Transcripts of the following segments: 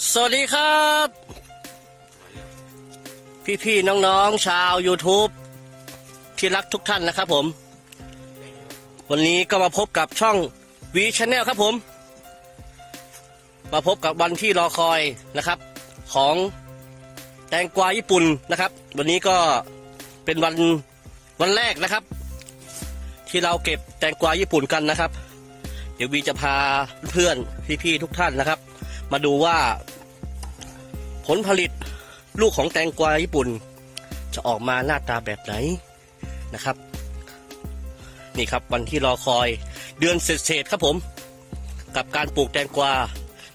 สวัสดีครับ พี่ๆน้องๆชาว YouTube ที่รักทุกท่านนะครับผม วันนี้ก็มาพบกับช่อง V Channel ครับผม มาพบกับวันที่รอคอยนะครับ ของแตงกวาญี่ปุ่นนะครับ วันนี้ก็เป็นวันวันแรกนะครับ ที่เราเก็บแตงกวาญี่ปุ่นกันนะครับ เดี๋ยววีจะพาเพื่อนพี่ๆทุกท่านนะครับ มาดูว่า ผลผลิตลูกของแตงกวาญี่ปุ่น จะออกมาหน้าตาแบบไหนนะครับ นี่ครับวันที่รอคอยเดือนเศษๆครับผม กับการปลูกแตงกวา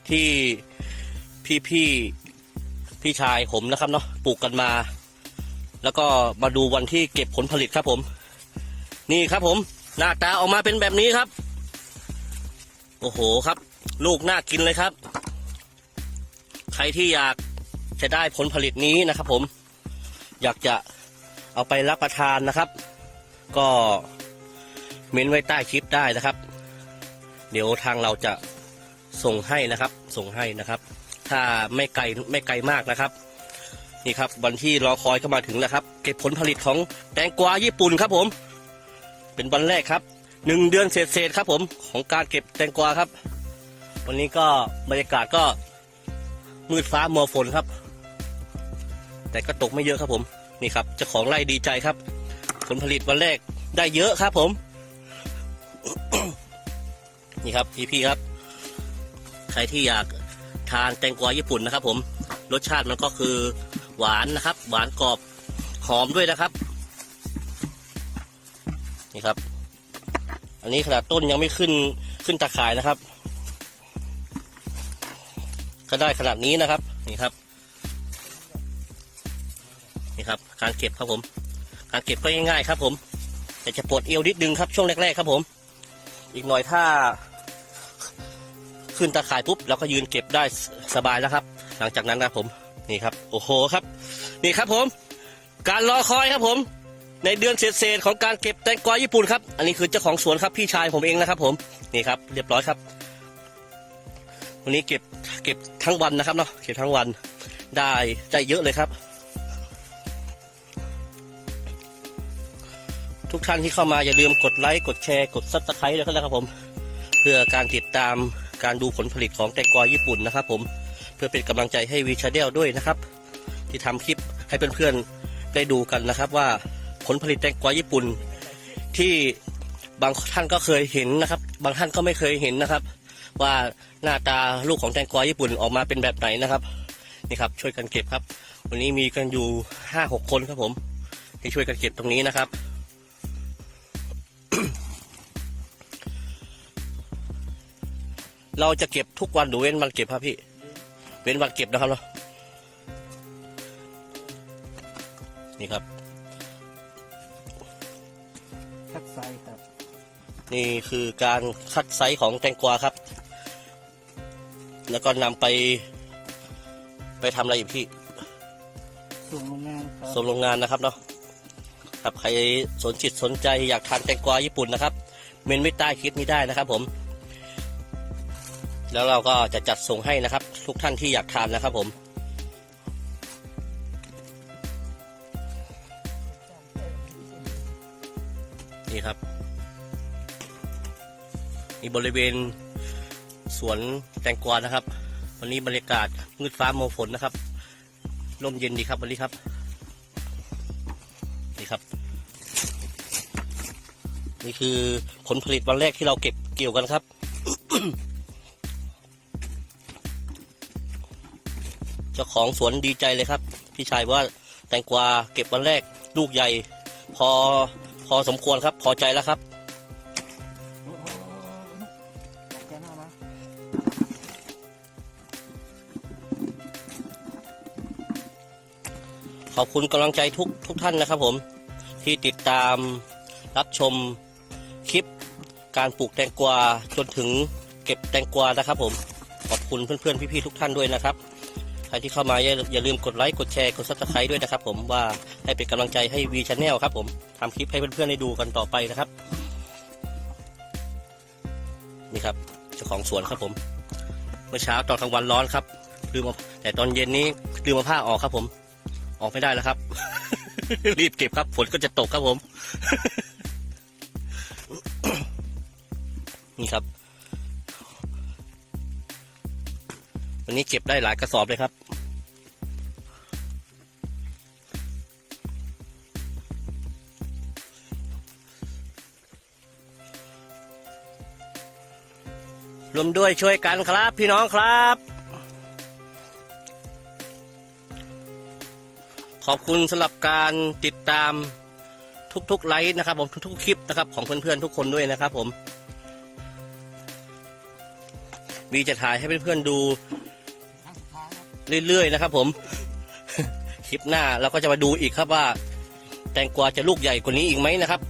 ที่พี่พี่พี่ชายผมนะครับเนาะปลูกกันมา แล้วก็มาดูวันที่เก็บผลผลิตครับผม นี่ครับผม หน้าตาออกมาเป็นแบบนี้ครับ โอ้โหครับ ลูกน่ากินเลยครับ ใครที่อยาก จะได้ผลผลิตนี้นะครับ ผมอยากจะเอาไปรับประทานนะครับ ก็เม้นไว้ใต้คลิปได้นะครับ เดี๋ยวทางเราจะส่งให้นะครับ ส่งให้นะครับ ถ้าไม่ไกลไม่ไกลมากนะครับ นี่ครับวันที่รอคอยก็มาถึงแล้วครับ เก็บผลผลิตของแตงกวาญี่ปุ่นครับ ผม เป็นวันแรกครับหนึ่งเดือนเศษๆครับ ผมของการเก็บแตงกวาครับ วันนี้ก็บรรยากาศก็มืดฟ้ามัวฝนครับ แต่ก็ตกไม่เยอะครับผมนี่ครับเจ้าของไร่ดีใจครับ ผลผลิตวันแรกได้เยอะครับผม นี่ครับพี่พี่ๆครับ ใครที่อยากทานแตงกวาญี่ปุ่นนะครับ ผมรสชาติมันก็คือหวานนะครับ หวานกรอบหอมด้วยนะครับ นี่ครับ อันนี้ขนาดต้นยังไม่ขึ้นขึ้นตาข่ายนะครับ ก็ได้ขนาดนี้นะครับ นี่ครับ นี่ครับการเก็บครับผม การเก็บก็ง่ายๆครับ ผม แต่จะปวดเอวนิดนึงครับช่วงแรกๆครับผม อีกหน่อยถ้า ขึ้นตาข่ายปุ๊บเราก็ยืนเก็บได้สบายแล้วครับ หลังจากนั้นนะผมนี่ครับ โอ้โหครับ นี่ครับผม การรอคอยครับผม ในเดือนเศษๆของการเก็บแตงกวาญี่ปุ่นครับ อันนี้คือเจ้าของสวนครับพี่ชายผมเองนะครับ ผมนี่ครับ เรียบร้อยครับวันนี้เก็บเก็บทั้งวันนะครับเนาะเก็บทั้งวันได้ได้เยอะเลยครับ ทุกท่านที่เข้ามาอย่าลืมกดไลค์กดแชร์กดซับสไครต์เลยนะครับผม เพื่อการติดตามการดูผลผลิตของแตงกวาญี่ปุ่นนะครับ ผมเพื่อเป็นกำลังใจให้วีชาเดลด้วยนะครับ ที่ทำคลิปให้เพื่อนๆได้ดูกันนะครับ ว่าผลผลิตแตงกวาญี่ปุ่น ที่บางท่านก็เคยเห็นนะครับ บางท่านก็ไม่เคยเห็นนะครับ ว่าหน้าตาลูกของแตงกวาญี่ปุ่นออกมาเป็นแบบไหนนะครับนี่ครับช่วยกันเก็บครับ วันนี้มีกันอยู่ห้าหกคนครับผมที่ช่วยกันเก็บตรงนี้นะครับ เราจะเก็บทุกวันหรือเว้นวันเก็บครับพี่ เว้นวันเก็บนะครับเนาะนี่ครับคัดไซส์ครับ นี่คือการคัดไซส์ของแตงกวาครับ แล้วก็นำไป ไปทำอะไรอยู่พี่ ส่งโรงงานครับส่งโรงงานนะครับเนาะครับใครสนจิตสนใจอยากทานแตงกวาญี่ปุ่นนะครับ เมนไม่ใต้คลิปนี้ได้นะครับผม แล้วเราก็จะจัดส่งให้นะครับ ทุกท่านที่อยากทานนะครับผม นี่ครับนี่บริเวณสวนแตงกวานะครับ วันนี้บรรยากาศมืดฟ้ามัวฝนนะครับลมเย็นดีครับวันนี้ครับนี่ครับ นี่คือผลผลิตวันแรกที่เราเก็บเกี่ยวกันครับ เจ้าของสวนดีใจเลยครับ พี่ชายว่าแตงกวาเก็บวันแรกลูกใหญ่ พอพอสมควรครับ พอใจแล้วครับขอบคุณกำลังใจทุกทุกท่านนะครับผมที่ติดตามรับชมคลิปการปลูกแตงกวาจนถึงเก็บแตงกวานะครับผมขอบคุณเพื่อนๆพี่ๆทุกท่านด้วยนะครับ ใครที่เข้ามาอย่าลืมกดไลค์กดแชร์กดซับสไครต์ด้วยนะครับผมว่าให้เป็นกำลังใจให้วีชาแนลครับผมทำคลิปให้เพื่อนๆได้ดูกันต่อไปนะครับนี่ครับเจ้าของสวนครับผมเมื่อเช้าตอนกลางวันร้อนครับลืมาแต่ตอนเย็นนี้ลืมเอาผ้าออกครับผม ออกไม่ได้แล้วครับ รีบเก็บครับฝนก็จะตกครับผม นี่ครับ วันนี้เก็บได้หลายกระสอบเลยครับ รวมด้วยช่วยกันครับพี่น้องครับ ขอบคุณสำหรับการติดตามทุกๆไลฟ์นะครับ ผมทุกๆคลิปนะครับของเพื่อนๆทุกคนด้วยนะครับผมวีจะถ่ายให้เพื่อนๆดู เรื่อยๆนะครับ ผม คลิปหน้าเราก็จะมาดูอีกครับว่า แตงกวาจะลูกใหญ่กว่านี้อีกไหมนะครับ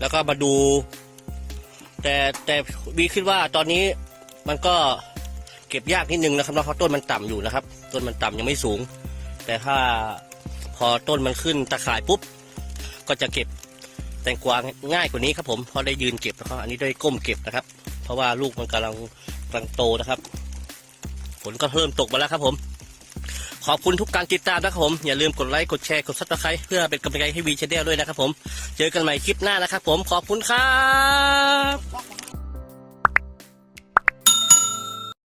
แล้วก็มาดู แต่แต่วีคิดว่าตอนนี้มันก็เก็บยากนิดนึงนะครับเพราะต้นมันต่ำอยู่นะครับ ต้นมันต่ำยังไม่สูง แต่ถ้าพอต้นมันขึ้นตะข่ายปุ๊บ ก็จะเก็บแตงกวาง่ายกว่านี้ครับผมเพราะได้ยืนเก็บนะครับอันนี้ได้ก้มเก็บนะครับ เพราะว่าลูกมันกำลังกำลังโตนะครับ ฝนก็เริ่มตกมาแล้วครับผม ขอบคุณทุกการติดตามนะครับผม อย่าลืมกดไลค์กดแชร์กดซับสไครต์เพื่อเป็นกำลังใจให้วีชแนลด้วยนะครับผม เจอกันใหม่คลิปหน้านะครับผมขอบคุณครับ